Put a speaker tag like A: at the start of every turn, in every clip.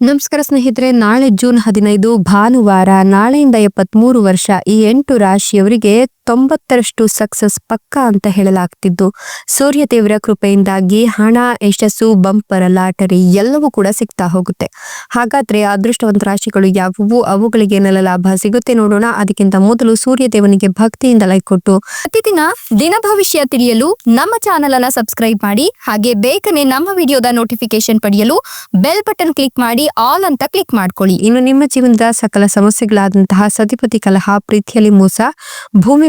A: ನಮಸ್ಕಾರ ಸ್ನೇಹಿತರೆ ನಾಳೆ ಜೂನ್ ಹದಿನೈದು ಭಾನುವಾರ ನಾಳೆಯಿಂದ ಎಪ್ಪತ್ಮೂರು ವರ್ಷ ಈ ಎಂಟು ರಾಶಿಯವರಿಗೆ ತೊಂಬತ್ತರಷ್ಟು ಸಕ್ಸಸ್ ಪಕ್ಕ ಅಂತ ಹೇಳಲಾಗ್ತಿದ್ದು. ಸೂರ್ಯ ದೇವರ ಕೃಪೆಯಿಂದಾಗಿ ಹಣ, ಯಶಸ್ಸು, ಬಂಪರ್, ಲಾಟರಿ ಎಲ್ಲವೂ ಕೂಡ ಸಿಗ್ತಾ ಹೋಗುತ್ತೆ. ಹಾಗಾದ್ರೆ ಅದೃಷ್ಟವಂತ ರಾಶಿಗಳು ಯಾವುವು? ಅವುಗಳಿಗೆ ಏನೆಲ್ಲ ಲಾಭ ಸಿಗುತ್ತೆ ನೋಡೋಣ. ಅದಕ್ಕಿಂತ ಮೊದಲು ಸೂರ್ಯ ದೇವನಿಗೆ ಭಕ್ತಿಯಿಂದ ಲೈಕ್ ಕೊಟ್ಟು ಪ್ರತಿದಿನ ದಿನ ಭವಿಷ್ಯ ತಿಳಿಯಲು ನಮ್ಮ ಚಾನೆಲ್ ಅನ್ನ ಸಬ್ಸ್ಕ್ರೈಬ್ ಮಾಡಿ, ಹಾಗೆ ಬೇಗನೆ ನಮ್ಮ ವಿಡಿಯೋದ ನೋಟಿಫಿಕೇಶನ್ ಪಡೆಯಲು ಬೆಲ್ ಬಟನ್ ಕ್ಲಿಕ್ ಮಾಡಿ, ಆಲ್ ಅಂತ ಕ್ಲಿಕ್ ಮಾಡ್ಕೊಳ್ಳಿ. ಇನ್ನು ನಿಮ್ಮ ಜೀವನದ ಸಕಲ ಸಮಸ್ಯೆಗಳಾದಂತಹ ಸತಿಪತಿ ಕಲಹ, ಪ್ರೀತಿಯಲ್ಲಿ ಮೋಸ, ಭೂಮಿ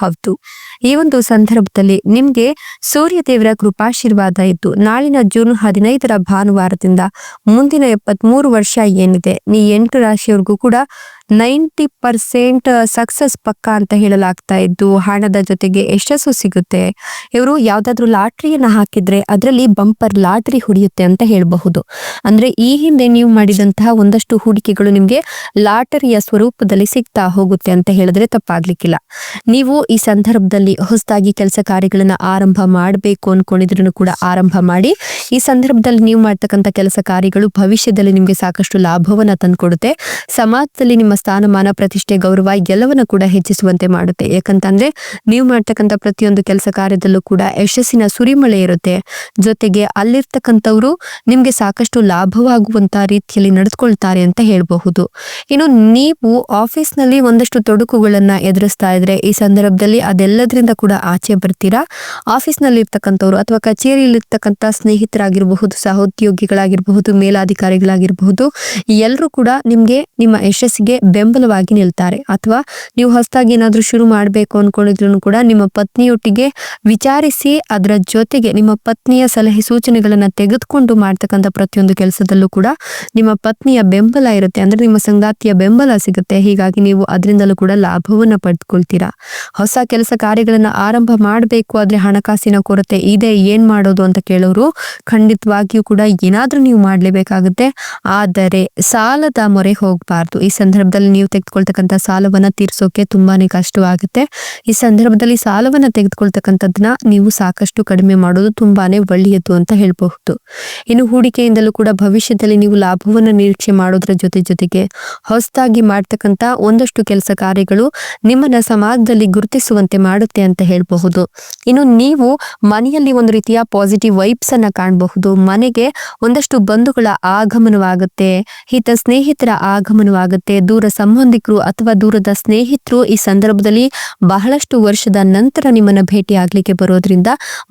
A: ಹೌದು. ಈ ಒಂದು ಸಂದರ್ಭದಲ್ಲಿ ನಿಮ್ಗೆ ಸೂರ್ಯ ದೇವರ ಕೃಪಾಶೀರ್ವಾದ ಇದ್ದು, ನಾಳಿನ ಜೂನ್ ಹದಿನೈದರ ಭಾನುವಾರದಿಂದ ಮುಂದಿನ ಎಪ್ಪತ್ಮೂರು ವರ್ಷ ಏನಿದೆ ನೀ ಎಂಟು ರಾಶಿಯವರೆಗೂ ಕೂಡ ನೈಂಟಿ ಪರ್ಸೆಂಟ್ ಸಕ್ಸಸ್ ಪಕ್ಕ ಅಂತ ಹೇಳಲಾಗ್ತಾ ಇದ್ದು, ಹಣದ ಜೊತೆಗೆ ಯಶಸ್ಸು ಸಿಗುತ್ತೆ. ಇವರು ಯಾವ್ದಾದ್ರು ಲಾಟ್ರಿಯನ್ನ ಹಾಕಿದ್ರೆ ಅದರಲ್ಲಿ ಬಂಪರ್ ಲಾಟ್ರಿ ಹೊಡೆಯುತ್ತೆ ಅಂತ ಹೇಳಬಹುದು. ಅಂದ್ರೆ ಈ ಹಿಂದೆ ನೀವು ಮಾಡಿದಂತಹ ಒಂದಷ್ಟು ಹೂಡಿಕೆಗಳು ನಿಮ್ಗೆ ಲಾಟರಿಯ ಸ್ವರೂಪದಲ್ಲಿ ಸಿಗ್ತಾ ಹೋಗುತ್ತೆ ಅಂತ ಹೇಳಿದ್ರೆ ತಪ್ಪಾಗ್ಲಿಕ್ಕಿಲ್ಲ. ನೀವು ಈ ಸಂದರ್ಭದಲ್ಲಿ ಹೊಸದಾಗಿ ಕೆಲಸ ಕಾರ್ಯಗಳನ್ನ ಆರಂಭ ಮಾಡಬೇಕು ಅನ್ಕೊಂಡಿದ್ರು ಕೂಡ ಆರಂಭ ಮಾಡಿ, ಈ ಸಂದರ್ಭದಲ್ಲಿ ನೀವು ಮಾಡ್ತಕ್ಕಂಥ ಕೆಲಸ ಕಾರ್ಯಗಳು ಭವಿಷ್ಯದಲ್ಲಿ ನಿಮಗೆ ಸಾಕಷ್ಟು ಲಾಭವನ್ನ ತಂದ್ಕೊಡುತ್ತೆ. ಸಮಾಜದಲ್ಲಿ ನಿಮ್ಮ ಸ್ಥಾನಮಾನ, ಪ್ರತಿಷ್ಠೆ, ಗೌರವ ಎಲ್ಲವನ್ನ ಕೂಡ ಹೆಚ್ಚಿಸುವಂತೆ ಮಾಡುತ್ತೆ. ಯಾಕಂತಂದ್ರೆ ನೀವು ಮಾಡ್ತಕ್ಕಂಥ ಪ್ರತಿಯೊಂದು ಕೆಲಸ ಕಾರ್ಯದಲ್ಲೂ ಕೂಡ ಯಶಸ್ಸಿನ ಸುರಿಮಳೆ ಇರುತ್ತೆ. ಜೊತೆಗೆ ಅಲ್ಲಿರ್ತಕ್ಕಂಥವ್ರು ನಿಮ್ಗೆ ಸಾಕಷ್ಟು ಲಾಭವಾಗುವಂತ ರೀತಿಯಲ್ಲಿ ನಡೆದುಕೊಳ್ತಾರೆ ಅಂತ ಹೇಳಬಹುದು. ಇನ್ನು ನೀವು ಆಫೀಸ್ನಲ್ಲಿ ಒಂದಷ್ಟು ತೊಡಕುಗಳನ್ನ ಎದುರಿಸ್ತಾ ಇದ್ರೆ ಈ ಸಂದರ್ಭದಲ್ಲಿ ಅದೆಲ್ಲದರಿಂದ ಕೂಡ ಆಚೆ ಬರ್ತೀರಾ? ಆಫೀಸ್ನಲ್ಲಿ ಇರ್ತಕ್ಕಂಥವ್ರು ಅಥವಾ ಕಚೇರಿಯಲ್ಲಿ ಇರ್ತಕ್ಕಂಥ ಸ್ನೇಹಿತರಾಗಿರಬಹುದು, ಸಹೋದ್ಯೋಗಿಗಳಾಗಿರಬಹುದು, ಮೇಲಾಧಿಕಾರಿಗಳಾಗಿರಬಹುದು, ಎಲ್ಲರೂ ಕೂಡ ನಿಮಗೆ ನಿಮ್ಮ ಯಶಸ್ಸಿಗೆ ಬೆಂಬಲವಾಗಿ ನಿಲ್ತಾರೆ. ಅಥವಾ ನೀವು ಹೊಸದಾಗಿ ಏನಾದರೂ ಶುರು ಮಾಡಬೇಕು ಅನ್ಕೊಂಡಿದ್ರು ಕೂಡ ನಿಮ್ಮ ಪತ್ನಿಯೊಟ್ಟಿಗೆ ವಿಚಾರಿಸಿ ಅದರ ಜೊತೆಗೆ ನಿಮ್ಮ ಪತ್ನಿಯ ಸಲಹೆ ಸೂಚನೆಗಳನ್ನು ತೆಗೆದುಕೊಂಡು ಮಾಡ್ತಕ್ಕಂಥ ಪ್ರತಿಯೊಂದು ಕೆಲಸದಲ್ಲೂ ಕೂಡ ನಿಮ್ಮ ಪತ್ನಿಯ ಬೆಂಬಲ ಇರುತ್ತೆ. ಅಂದ್ರೆ ನಿಮ್ಮ ಸಂಗಾತಿಯ ಬೆಂಬಲ ಸಿಗುತ್ತೆ. ಹೀಗಾಗಿ ನೀವು ಅದರಿಂದಲೂ ಕೂಡ ಲಾಭವನ್ನು ಪಡೆದುಕೊಳ್ತೀರಾ ಹೊಸ ಕೆಲಸ ಕಾರ್ಯಗಳನ್ನ ಆರಂಭ ಮಾಡಬೇಕು, ಆದ್ರೆ ಹಣಕಾಸಿನ ಕೊರತೆ ಇದೆ, ಏನ್ ಮಾಡೋದು ಅಂತ ಕೇಳೋರು ಖಂಡಿತವಾಗಿಯೂ ಕೂಡ ಏನಾದ್ರೂ ನೀವು ಮಾಡ್ಲೇಬೇಕಾಗುತ್ತೆ. ಆದರೆ ಸಾಲದ ಮೊರೆ ಹೋಗಬಾರ್ದು. ಈ ಸಂದರ್ಭದಲ್ಲಿ ನೀವು ತೆಗೆದುಕೊಳ್ತಕ್ಕಂಥ ಸಾಲವನ್ನ ತೀರ್ಸೋಕೆ ತುಂಬಾನೇ ಕಷ್ಟವಾಗುತ್ತೆ. ಈ ಸಂದರ್ಭದಲ್ಲಿ ಸಾಲವನ್ನ ತೆಗೆದುಕೊಳ್ತಕ್ಕಂಥದ್ದನ್ನ ನೀವು ಸಾಕಷ್ಟು ಕಡಿಮೆ ಮಾಡೋದು ತುಂಬಾನೇ ಒಳ್ಳೆಯದು ಅಂತ ಹೇಳಬಹುದು. ಇನ್ನು ಹೂಡಿಕೆಯಿಂದಲೂ ಕೂಡ ಭವಿಷ್ಯದಲ್ಲಿ ನೀವು ಲಾಭವನ್ನ ನಿರೀಕ್ಷೆ ಮಾಡೋದ್ರ ಜೊತೆ ಜೊತೆಗೆ ಹೊಸದಾಗಿ ಮಾಡ್ತಕ್ಕಂಥ ಒಂದಷ್ಟು ಕೆಲಸ ಕಾರ್ಯಗಳು ನಿಮ್ಮನ್ನ ಸಮಾಜದಲ್ಲಿ ಗುರುತಿಸುವಂತೆ ಮಾಡುತ್ತೆ ಅಂತ ಹೇಳಬಹುದು. ಇನ್ನು ನೀವು ಮನೆಯಲ್ಲಿ ಒಂದು ರೀತಿಯ ಪಾಸಿಟಿವ್ ವೈಬ್ಸ್ ಅನ್ನ ಕಾಣಬಹುದು. ಮನೆಗೆ ಒಂದಷ್ಟು ಬಂಧುಗಳ ಆಗಮನವಾಗುತ್ತೆ, ಹಿತ ಸ್ನೇಹಿತರ ಆಗಮನವಾಗುತ್ತೆ, ದೂರ ಸಂಬಂಧಿಕರು ಅಥವಾ ದೂರದ ಸ್ನೇಹಿತರು ಈ ಸಂದರ್ಭದಲ್ಲಿ ಬಹಳಷ್ಟು ವರ್ಷದ ನಂತರ ನಿಮ್ಮನ್ನ ಭೇಟಿ ಆಗ್ಲಿಕ್ಕೆ ಬರೋದ್ರಿಂದ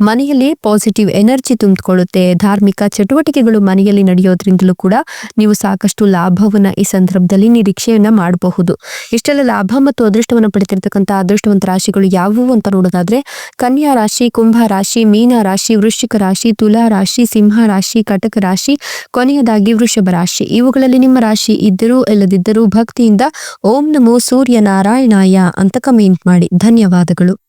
A: ಮನೆಯಲ್ಲಿ ಪಾಸಿಟಿವ್ ಎನರ್ಜಿ ತುಂಬಿಕೊಳ್ಳುತ್ತೆ. ಧಾರ್ಮಿಕ ಚಟುವಟಿಕೆಗಳು ಮನೆಯಲ್ಲಿ ನಡೆಯೋದ್ರಿಂದಲೂ ಕೂಡ ನೀವು ಸಾಕಷ್ಟು ಲಾಭವನ್ನ ಈ ಸಂದರ್ಭದಲ್ಲಿ ನಿರೀಕ್ಷೆಯನ್ನ ಮಾಡಬಹುದು. ಇಷ್ಟೆಲ್ಲ ಲಾಭ ಮತ್ತು ಅದೃಷ್ಟವನ್ನು ಪಡೆತಿರ್ತಕ್ಕಂಥ ಅದೃಷ್ಟವಂತ ರಾಶಿಗಳು ಯಾವುವು ಅಂತ ನೋಡೋದಾದ್ರೆ, ಕನ್ಯಾ ರಾಶಿ, ಕುಂಭ ರಾಶಿ, ಮೀನ ರಾಶಿ, ವೃಶ್ಚಿಕ ರಾಶಿ, ತುಲಾ ರಾಶಿ, ಸಿಂಹ ರಾಶಿ, ಕಟಕ ರಾಶಿ, ಕೊನೆಯದಾಗಿ ವೃಷಭ ರಾಶಿ. ಇವುಗಳಲ್ಲಿ ನಿಮ್ಮ ರಾಶಿ ಇದ್ದರೂ ಇಲ್ಲದಿದ್ದರೂ ಭಕ್ತಿಯಿಂದ ಓಂ ನಮೋ ಸೂರ್ಯ ನಾರಾಯಣಾಯ ಅಂತ ಕಮೆಂಟ್ ಮಾಡಿ. ಧನ್ಯವಾದಗಳು.